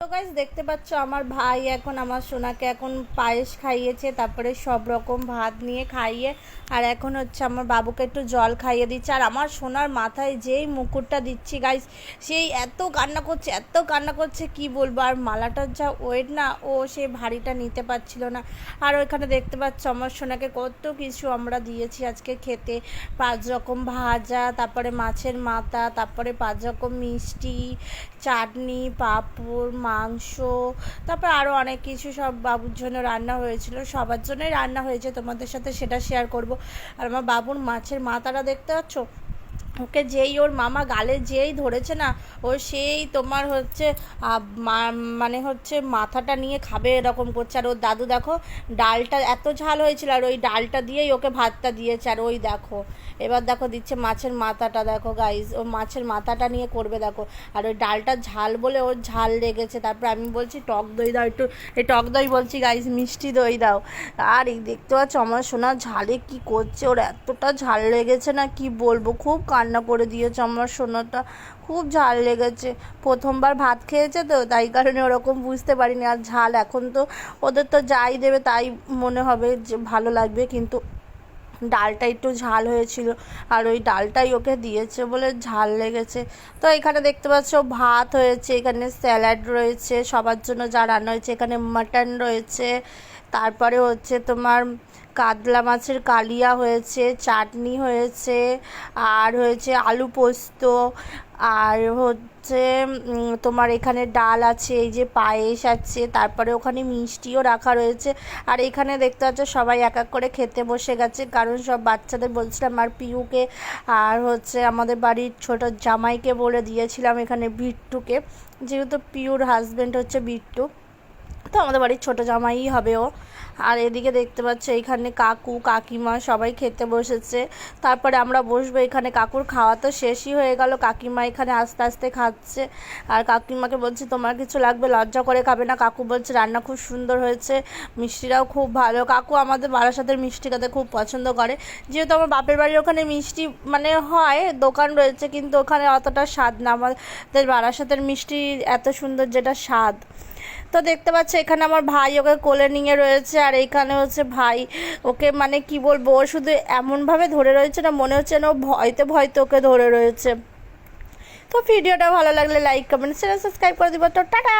তো গাইজ দেখতে পাচ্ছ আমার ভাই এখন আমার সোনাকে এখন পায়েস খাইয়েছে, তারপরে সব রকম ভাত নিয়ে খাইয়ে, আর এখন হচ্ছে আমার বাবুকে একটু জল খাইয়ে দিচ্ছে। আর আমার সোনার মাথায় যেই মুকুটটা দিচ্ছি গাইজ সেই এত কান্না করছে, এত কান্না করছে, কি বলব? আর মালাটার যা ওয়েট না, ও সেই ভারীটা নিতে পারছিল না। আর ওইখানে দেখতে পাচ্ছ আমার সোনাকে কত কিছু আমরা দিয়েছি আজকে খেতে। পাঁচ রকম ভাজা, তারপরে মাছের মাথা, তারপরে পাঁচ রকম মিষ্টি, চাটনি, পাঁপড় মাংস, তারপর আরও অনেক কিছু সব বাবুর জন্য রান্না হয়েছিল। সবার জন্যই রান্না হয়েছে, তোমাদের সাথে সেটা শেয়ার করব। আর আমার বাবুর মাছের মাথাটা দেখতে পাচ্ছ? ওকে যেই ওর মামা গালে যেই ধরেছে না, ও সেই তোমার হচ্ছে মানে হচ্ছে মাথাটা নিয়ে খাবে এরকম করছে। আর ওর দাদু দেখো, ডালটা এত ঝাল হয়েছিল, আর ওই ডালটা দিয়েই ওকে ভাতটা দিয়েছে। আর ওই দেখো, এবার দেখো দিচ্ছে মাছের মাথাটা, দেখো গাইজ ও মাছের মাথাটা নিয়ে করবে দেখো। আর ওই ডালটা ঝাল বলে ওর ঝাল লেগেছে। তারপর আমি বলছি, টক দই দাও একটু, এই টক দই বলছি গাইজ মিষ্টি দই দাও। আর এই দেখতে পাচ্ছ আমার সোনা ঝালে কি করছে, ওর এতটা ঝাল লেগেছে না, কি বলব, খুব কান্না করে দিয়েছে, আমার সোনাটা খুব ঝাল লেগেছে। প্রথমবার ভাত খেয়েছে তো, তাই কারণে ওরকম বুঝতে পারিনি। আর ঝাল এখন তো ওদের তো যাই দেবে তাই মনে হবে যে ভালো লাগবে, কিন্তু ডালটা একটু ঝাল হয়েছিল। আর ওই ডালটাই ওকে দিয়েছে বলে ঝাল লেগেছে। তো এখানে দেখতে পাচ্ছ ভাত হয়েছে, এখানে স্যালাড রয়েছে, সবার জন্য যা রান্না হয়েছে, এখানে মাটন রয়েছে। তারপরে হচ্ছে তোমার কাতলা মাছের কালিয়া হয়েছে, চাটনি হয়েছে, আর হয়েছে আলু পোস্ত, আর হচ্ছে তোমার এখানে ডাল আছে, এই যে পায়েস আছে, তারপরে ওখানে মিষ্টিও রাখা রয়েছে। আর এখানে দেখতে পাচ্ছ সবাই এক এক করে খেতে বসে গেছে, কারণ সব বাচ্চাদের বলছিলাম, আর পিউকে, আর হচ্ছে আমাদের বাড়ির ছোট জামাইকে বলে দিয়েছিলাম এখানে বিট্টুকে যেহেতু পিউর হাজবেন্ড হচ্ছে বিট্টু তো আমাদের বাড়ির ছোট জামাই হবে ও। আর এদিকে দেখতে পাচ্ছ, এখানে কাকু, কাকিমা সবাই খেতে বসেছে। তারপরে আমরা বসবো এখানে কাকুর খাওয়া তো শেষই হয়ে গেল। কাকিমা এখানে আস্তে আস্তে খাচ্ছে। আর কাকিমাকে বলছি, তোমার কিছু লাগবে, লজ্জা করে খাবে না। কাকু বলছে, রান্না খুব সুন্দর হয়েছে মিষ্টিটাও খুব ভালো। কাকু আমাদের বারাসাতের মিষ্টি খেতে খুব পছন্দ করে। যেহেতু আমার বাপের বাড়ির ওখানে মিষ্টি মানে হয়, দোকান রয়েছে, কিন্তু ওখানে অতটা স্বাদ না। আমাদের বারাসাতের মিষ্টি এত সুন্দর যেটা স্বাদ। তো দেখতে পাচ্ছ, এখানে আমার ভাই ওকে কোলে নিয়ে রয়েছে, আর এইখানে হচ্ছে ভাই ওকে মানে কি বলব, ও শুধু এমনভাবে ধরে রয়েছে না, মনে হচ্ছে না ও ভয়তে ভয়তে ওকে ধরে রয়েছে। তো ভিডিওটা ভালো লাগলে লাইক কমেন্ট শেয়ার সাবস্ক্রাইব করে দিব। তো টাটা!